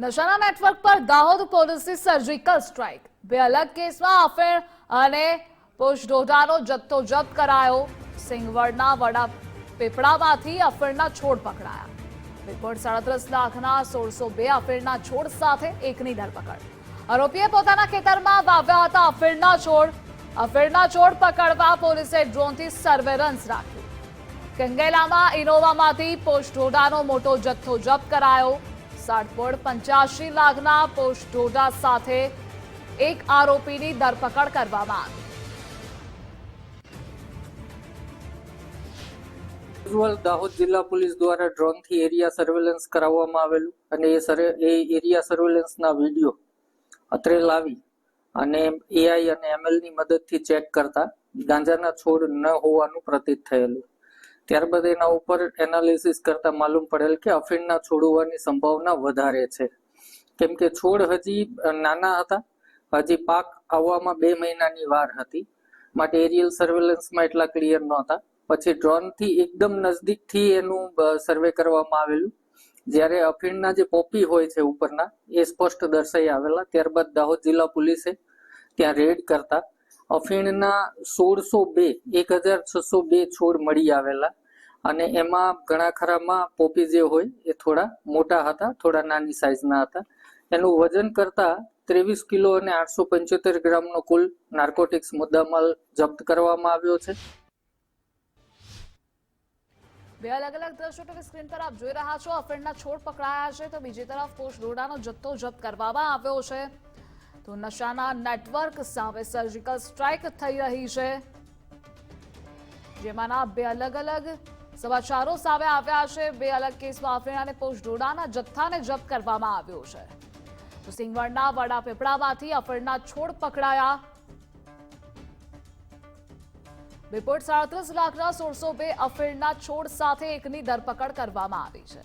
નશાના network પર દાહોદ પોલીસની surgical strike બે અલગ કેસમાં અફેણ અને પોસ્ટડોડાનો જથ્થો જપ્ત કરાયો. સિંગવડના વડા પીપળામાંથી અફેણના છોડ પકડાયા. રિપોર્ટ સાડત્રીસ લાખના સોળસો બે અફેણના છોડ સાથે એકની ધરપકડ. આરોપીએ પોતાના ખેતરમાં વાવ્યા હતા અફેણના છોડ. અફેણના છોડ પકડવા પોલીસે ડ્રોનથી સર્વેલન્સ રાખ્યું. કંગેલામાં ઇનોવામાંથી પોસ્ટોડાનો મોટો જથ્થો જપ્ત કરાયો. સાતપોળ પંચ્યાસી લાખના પોસ્ટોડા સાથે એક આરોપીની ધરપકડ કરવામાં યુઝ્યુઅલ દાહોદ જિલ્લા પોલીસ દ્વારા ડ્રોનથી એરિયા સર્વેલન્સ કરાવવામાં આવેલું અને એ સર્વે એ એરિયા સર્વેલન્સના વીડિયો અત્રે લાવી અને એઆઈ અને એમએલની મદદથી ચેક કરતા ગાંજાના છોડ ન હોવાનું પ્રતીત થયેલું. ત્યારબાદ એના ઉપર એનાલિસિસ કરતા માલુમ પડેલ કે અફીણના છોડ હોવાની સંભાવના વધારે છે. કેમ કે છોડ હજી નાના હતા. હજી પાક આવવામાં બે મહિનાની વાર હતી. માટે એરિયલ સર્વેલન્સમાં એટલા ક્લિયર નહોતા. પછી ડ્રોનથી એકદમ નજદીકથી એનું સર્વે કરવામાં આવેલું. જ્યારે અફીણના જે પોપી હોય છે ઉપરના, એ સ્પષ્ટ દર્શાઈ આવેલા. ત્યારબાદ દાહોદ જિલ્લા પોલીસે ત્યાં રેડ કરતા. અફીણના સોળસો બે એક હજાર છસો બે છોડ મળી આવેલા. અને એમાં ઘણા ખરામાં પોપી જે હોય એ થોડા મોટા હતા, થોડા નાની સાઈઝના હતા. એનું વજન કરતા ત્રેવીસ કિલો અને આઠસો પંચોતેર ગ્રામનો કુલ નાર્કોટિક્સ મુદ્દામાલ જપ્ત કરવામાં આવ્યો છે. બે અલગ અલગ દ્રશ્યો સ્ક્રીન પર આપ જોઈ રહ્યા છો. અફીણના છોડ પકડાયા છે તો બીજી તરફ કોષ દોડાનો જથ્થો જપ્ત કરવામાં આવ્યો છે. તો નશાના નેટવર્ક સામે સર્જિકલ સ્ટ્રાઇક થઈ રહી છે. જેમાંના બે અલગ અલગ સમાચારો સામે આવ્યા છે. બે અલગ કેસમાં અફીણ અને પોસ્ટડોડાના જથ્થાને જપ્ત કરવામાં આવ્યો છે. તો સિંગવડના વડા પીપળામાંથી છોડ પકડાયા. રિપોર્ટ સાડત્રીસ લાખના સોળસો બે અફીણના છોડ સાથે એકની ધરપકડ કરવામાં આવી છે.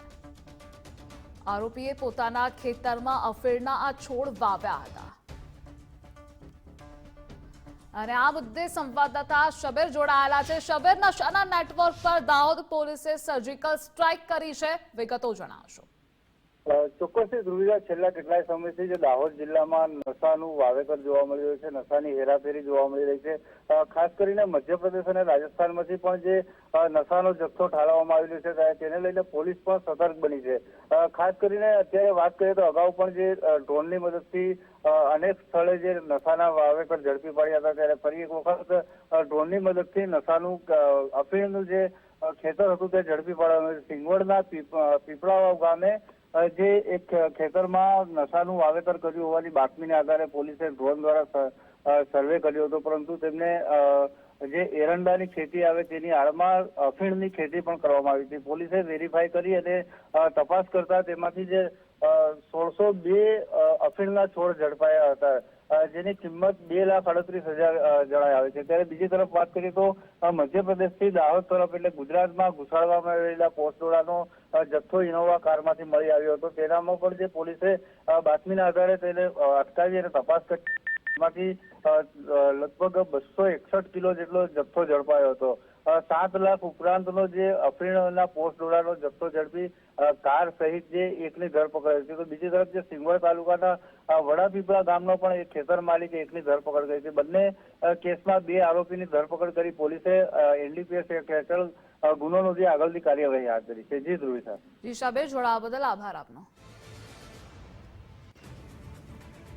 આરોપીએ પોતાના ખેતરમાં અફીણના આ છોડ વાવ્યા હતા. અને આ મુદ્દે સંવાદદાતા શબેર જોડાયેલા છે. શબેરના નશાના નેટવર્ક પર દાહોદ પોલીસે સર્જિકલ સ્ટ્રાઇક કરી છે. વિગતો જણાવશો. અ, ચોક્કસથી છેલ્લા કેટલાય સમયથી જે દાહોદ જિલ્લામાં નશાનું વાવેતર જોવા મળી રહ્યું છે નશાની હેરાફેરી જોવા મળી રહી છે. ખાસ કરીને મધ્યપ્રદેશ અને રાજસ્થાનમાંથી પણ જે નશાનો જથ્થો ઠાલવવામાં આવેલો છે તેને લઈને પોલીસ પણ સતર્ક બની છે. ખાસ કરીને અત્યારે વાત કરીએ તો અગાઉ પણ જે ડ્રોનની મદદથી અનેક સ્થળે જે નશાના વાવેતર ઝડપી પડ્યા હતા ત્યારે ફરી એક વખત ડ્રોનની મદદથી નશાનું અફીણનું જે ખેતર હતું તે ઝડપી પાડવાનું સિંગવડના પીપ- પીપળાવાવ ગામે જે એક ખેતરમાં નશાનું વાવેતર કર્યું હોવાની બાતમીને આધારે પોલીસે ડ્રોન દ્વારા સર્વે કર્યો હતો, પરંતુ તેમને જે એરંડાની ખેતી આવે તેની આડમાં અફીણની ખેતી પણ કરવામાં આવી હતી. પોલીસે વેરીફાઈ કરી અને તપાસ કરતા તેમાંથી જે સોળસો બે અફીણના છોડ ઝડપાયા હતા. જેની કિંમત બે લાખ અડત્રીસ હજાર જણાય આવે છે. ત્યારે બીજી તરફ વાત કરીએ તો મધ્યપ્રદેશથી દાહોદ તરફ એટલે ગુજરાતમાં ઘુસાડવામાં આવેલા પોસ્ટોડાનો જથ્થો ઇનોવા કારમાંથી મળી આવ્યો હતો. તેનામાં પણ જે પોલીસે બાતમીના આધારે તેને અટકાવી અને તપાસ કરી અ, લગભગ બસો એકસઠ કિલો જેટલો જથ્થો ઝડપાયો હતો. સાત લાખ ઉપરાંતનો જે અફીણના પોસ્ટ ડોલાનો જથ્થો ઝડપી કાર સહિત જે એકની ધરપકડ છે. તો બીજી તરફ જે સિંગવડ તાલુકાના વડાપીપળા ગામનો પણ એક ખેતર માલિક એકની ધરપકડ કરી છે. બંને કેસમાં બે આરોપીની ધરપકડ કરી પોલીસે એનડીપીએસ એક્ટ હેઠળ ગુનો નોંધી આગળની કાર્યવાહી હાથ ધરી છે. જી ધ્રુવી સાહેબ, જોડાવા બદલ આભાર આપનો.